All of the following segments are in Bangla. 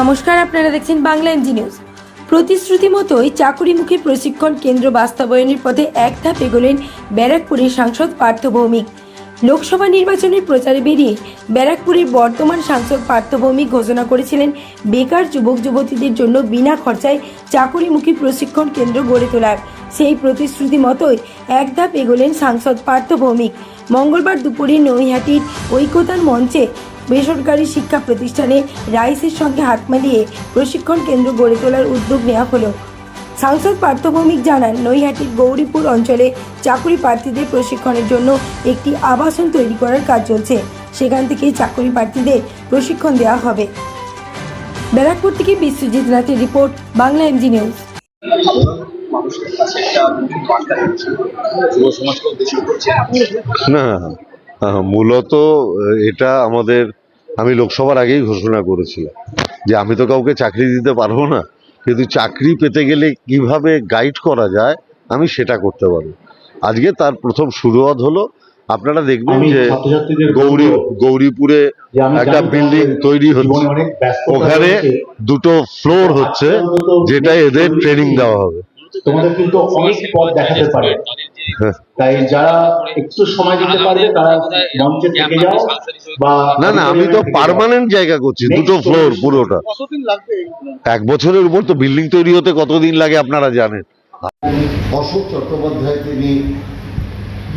নমস্কার, আপনারা দেখছেন বাংলা এমজি নিউজ। প্রতিশ্রুতি মতোই চাকুরিমুখী প্রশিক্ষণ কেন্দ্র বাস্তবায়নের পথে এক ধাপ এগোলেন ব্যারাকপুরের সাংসদ পার্থ ভৌমিক। লোকসভা নির্বাচনের প্রচারে বেরিয়ে ব্যারাকপুরের বর্তমান সাংসদ পার্থ ভৌমিক ঘোষণা করেছিলেন, বেকার যুবক যুবতীদের জন্য বিনা খরচায় চাকুরিমুখী প্রশিক্ষণ কেন্দ্র গড়ে তোলার। সেই প্রতিশ্রুতি মতোই এক ধাপ এগোলেন সাংসদ পার্থ ভৌমিক। মঙ্গলবার দুপুরে নৈহাটির ঐকতান মঞ্চে বেসরকারি শিক্ষা প্রতিষ্ঠানে রাইসের সঙ্গে হাত মিলিয়ে প্রশিক্ষণ কেন্দ্র গড়ে তোলার উদ্যোগ নেওয়া হলো। সাংসদ পার্থ ভৌমিক জানান নৈহাটির গৌরীপুর অঞ্চলে চাকুরি প্রার্থীদের প্রশিক্ষণের জন্য একটি আবাসন তৈরি করার কাজ চলছে। সেখান থেকেই চাকুরি প্রার্থীদের প্রশিক্ষণ দেওয়া হবে। ব্যারাকপুর থেকে Biswajit নাথের report Bangla M G news. মানুষের কাছে একটা বার্তা যুব সমাজকে উদ্দেশ্য করছে। না। মূলত এটা আমাদের আমি লোকসভার আগেই ঘোষণা করেছিলাম যে আমি তো কাউকে চাকরি দিতে পারব না কিন্তু চাকরি পেতে গেলে কীভাবে গাইড করা যায় আমি সেটা করতে পারব। আজকে তার প্রথম শুরুয়াত হলো আপনারা দেখবেন যে গৌরী গৌরীপুরে একটা বিল্ডিং তৈরি হচ্ছে। ওখানে দুটো ফ্লোর হচ্ছে যেটা এদের ট্রেনিং দেওয়া হবে। তোমাদের কিন্তু অনেক পথ দেখাতে পারে। তাই যারা একটু সময় দিতে পারবে তারা মঞ্চে থেকে যাও। বা না না আমি তো পার্মানেন্ট জায়গা করছি দুটো ফ্লোর পুরোটা। এক বছরের উপর তো বিল্ডিং তৈরি হতে কতদিন লাগে আপনারা জানেন। অশোক চট্টোপাধ্যায় তিনি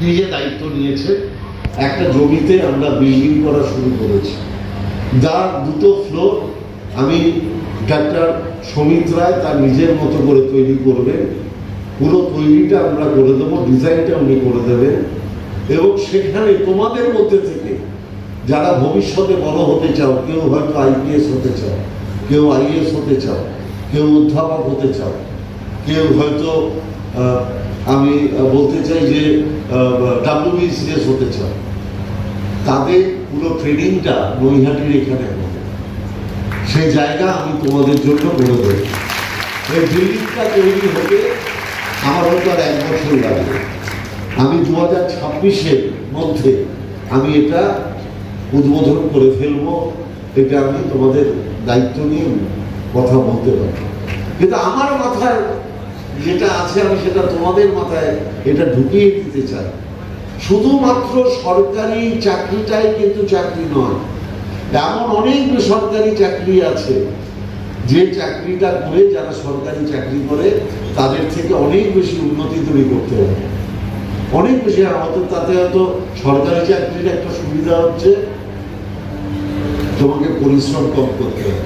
নিজে দায়িত্ব নিয়েছে একটা জমিতে আমরা বিল্ডিং করা শুরু করেছি। যার দুটো ফ্লোর আমি ডাক্তার সমিত রায় তার নিজের মতো করে তৈরি করবেন। পুরো তৈরিটা আমরা করে দেবো, ডিজাইনটা উনি করে দেবেন। এবং সেখানে তোমাদের মধ্যে থেকে যারা ভবিষ্যতে বড় হতে চাও, কেউ হয়তো আইপিএস হতে চাও, কেউ আইএস হতে চাও, কেউ অধ্যাপক হতে চাও, কেউ হয়তো আমি বলতে চাই যে ডাব্লিউবিসিএস হতে চাও, তাদের পুরো ট্রেনিংটা নৈহাটির এখানে হবে। সেই জায়গা আমি তোমাদের জন্য করে দেবো। এই বিল্ডিংটা তৈরি হতে আমার হয়তো আর এক বছর লাগবে আমি দু হাজার ছাব্বিশের মধ্যে আমি এটা উদ্বোধন করে ফেলব, এটা আমি তোমাদের দায়িত্ব নিয়ে কথা বলতে পারি কিন্তু আমার মাথায় যেটা আছে, আমি সেটা তোমাদের মাথায় এটা ঢুকিয়ে দিতে চাই। শুধুমাত্র সরকারি চাকরিটাই কিন্তু চাকরি নয়, এমন অনেক বেসরকারি চাকরি আছে, যে চাকরিটা করে যারা সরকারি চাকরি করে তাদের থেকে অনেক বেশি উন্নতি তৈরি করতে হবে অনেক বেশি আমাদের তাতে হয়তো সরকারি চাকরির একটা সুবিধা হচ্ছে তোমাকে পরিশ্রম কম করতে হবে।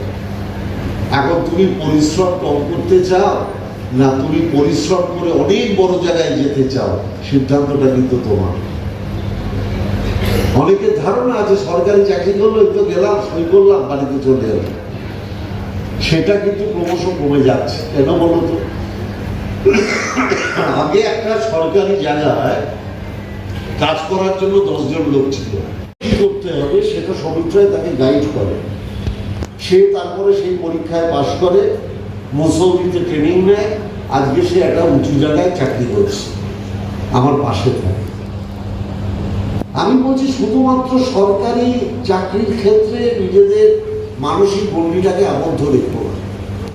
এখন তুমি পরিশ্রম কম করতে চাও না তুমি পরিশ্রম করে অনেক বড় জায়গায় যেতে চাও, সিদ্ধান্তটা কিন্তু তোমার। অনেকের ধারণা আছে, সরকারি চাকরি করল তো গেলাম, সই করলাম, বাড়িতে চলে এলাম। সেটা কিন্তু ক্রমশ কমে যাচ্ছে। কেন বলো তো? আগে একটা সরকারি জায়গায় কাজ করার জন্য দশজন লোক ছিল। কি করতে হবে সেটা সমীক্ষায় তাকে গাইড করে। সে তারপরে সেই পরীক্ষায় পাশ করে, মুসৌরিতে ট্রেনিং নেয়। আজকে সে একটা উঁচু জায়গায় চাকরি করছে। আমার পাশে থাকে। আমি বলছি, শুধুমাত্র সরকারি চাকরির ক্ষেত্রে নিজেদের মানসিক গণ্ডিটাকে আবদ্ধ রেখো।